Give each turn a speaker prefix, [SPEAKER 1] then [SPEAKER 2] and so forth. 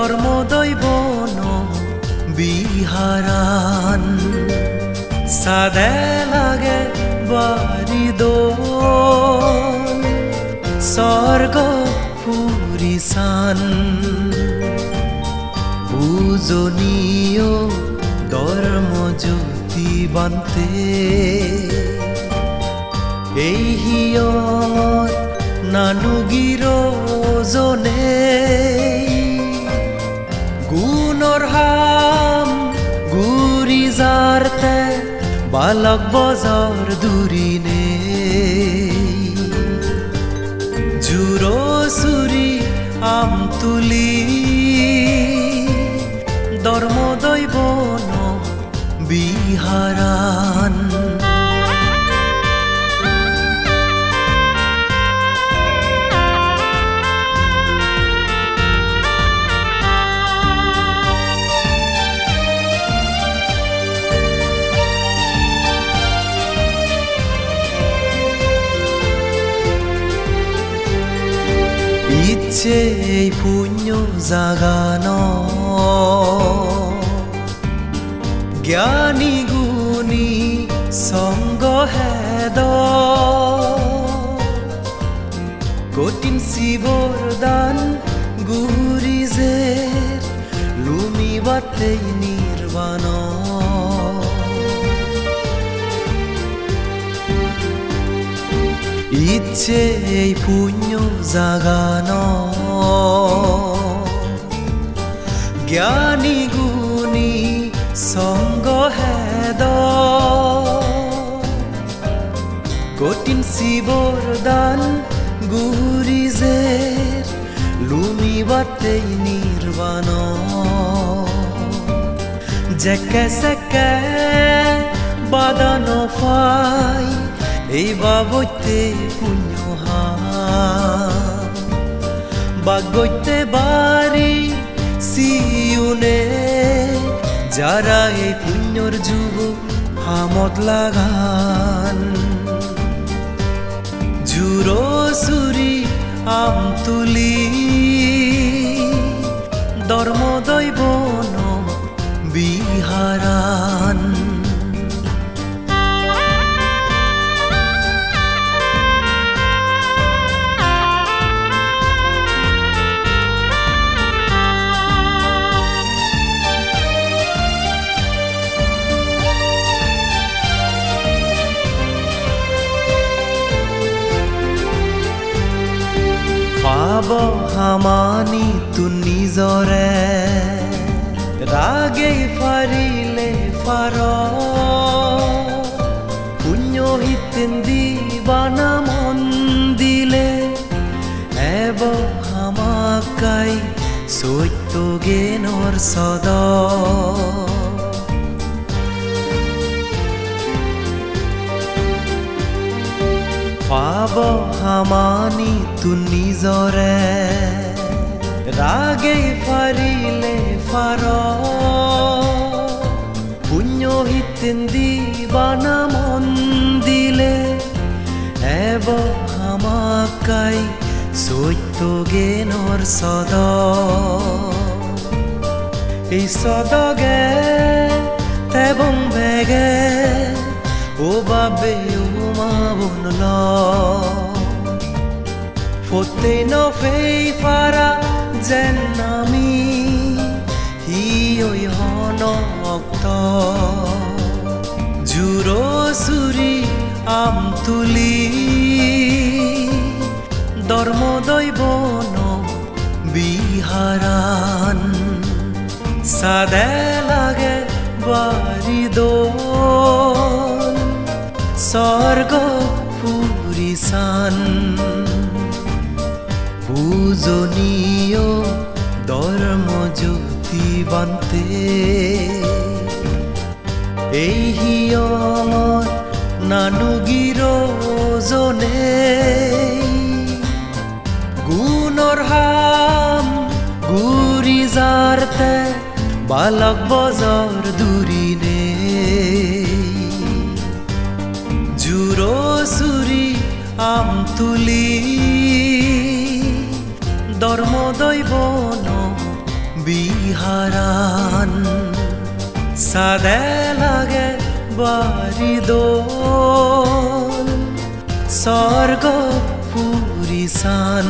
[SPEAKER 1] ধর্মদৈ বন বিহারান। সাদে লাগে বাড়ি দোল। স্বর্গ পুরিসান। পূজনীয় ধর্ম জ্যোতি বান্তে। এই হিয়ত নানুগির জনে হাম গুৰি যাৰতে বালক বজাৰ নে জুরো চুৰি আম তুলি ধৰ্মদৈ ইচ্ছে এই পুণ্য জাগানো। জ্ঞানী গুণী সঙ্গ হেদ। কঠিন শিবর দান গুরি যে লুমি বাতেই নির্বাণ। ইচ্ছে এই পুণ্য জাগানো। জ্ঞানী গুণী সঙ্গ হেদ। কঠিন শিবর দান গুরি যে লুমি বাতেই নির্বাণ। জেকে সেকে বাদানো ফাই এই বাবইতে পুণ্য বাগইতে বাড়ি সিউনে, যারা এই পুণ্যর যুগ হামত লাগান। জুরো সুরি আম তুলি ধর্মদৈ বন বিহারান। পাব হামানি তু নিজৰে ৰাগেই ফাৰিলে ফাৰ পুণ্য হিতেন দিবানা মন দিলে। এব হামাকাই সত্য জ্ঞানৰ সদ। পাব হামানি তু নিজৰে ৰাগেই ফাৰিলে ফাৰ পুণ্য হিতেন দিবানা মন দিলে। এব হামাকাই সত্য জ্ঞানৰ সদ। এই সদগে তেবং বেগে ও বাবে ও মা বনল ফতে নফেই ফারা যেন আমি হি ওই হন অক্ত। জুরো সুরি আম তুলি ধর্মদৈ বন বিহারান। সাদে লাগে বাড়ি দোল। স্বর্গ পুরিসান। পূজনীয় ধর্ম জ্যোতি বান্তে এই হিয়মত নানুগির জনে গুণৰ হাম গুৰি যাৰতে বালক বজাৰ দূৰিনে। চুৰি আম তুলি। দৈবন বিহারান সাদে লাগে বাড়ি দোল। স্বর্গ পুরিসান